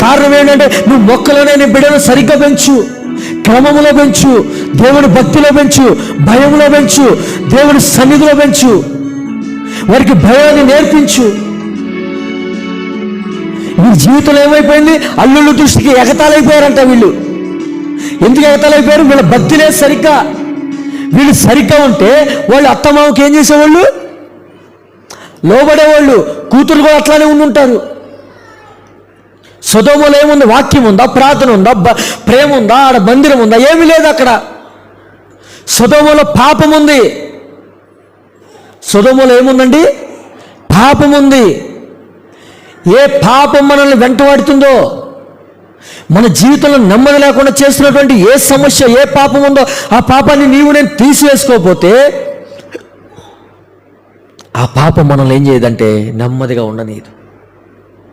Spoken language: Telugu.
కారణం ఏంటంటే నువ్వు మొక్కలోనే నీ బిడ్డను సరిగ్గా పెంచు. క్రమములో పెంచు. దేవుని భక్తిలో పెంచు. భయంలో పెంచు. దేవుని సన్నిధిలో పెంచు. వారికి భయాన్ని నేర్పించు. వీళ్ళ జీవితంలో ఏమైపోయింది? అల్లుళ్ళు దృష్టికి ఎగతాలైపోయారంట వీళ్ళు. ఎందుకు ఎగతాలైపోయారు వీళ్ళ భక్తిలే సరిగ్గా. వీళ్ళు సరిగ్గా ఉంటే వాళ్ళు అత్తమామకి ఏం చేసేవాళ్ళు? లోబడేవాళ్ళు. కూతురు కూడా అట్లానే ఉండుంటారు. సుధోమలో ఏముంది? వాక్యం ఉందా ప్రార్థన ఉందా బ- ప్రేమ ఉందా ఆడ మందిరం ఉందా ఏమీ లేదు అక్కడ. సుధోమలో పాపం ఉంది సుధోమలో ఏముందండి? పాపం ఉంది ఏ పాపం మనల్ని వెంటవాడుతుందో మన జీవితంలో నెమ్మది లేకుండా చేస్తున్నటువంటి ఏ సమస్య ఏ పాపం ఉందో ఆ పాపాన్ని నీవు నేను తీసివేసుకోకపోతే ఆ పాపం మనల్ని ఏం చేయదంటే నెమ్మదిగా ఉండనీదు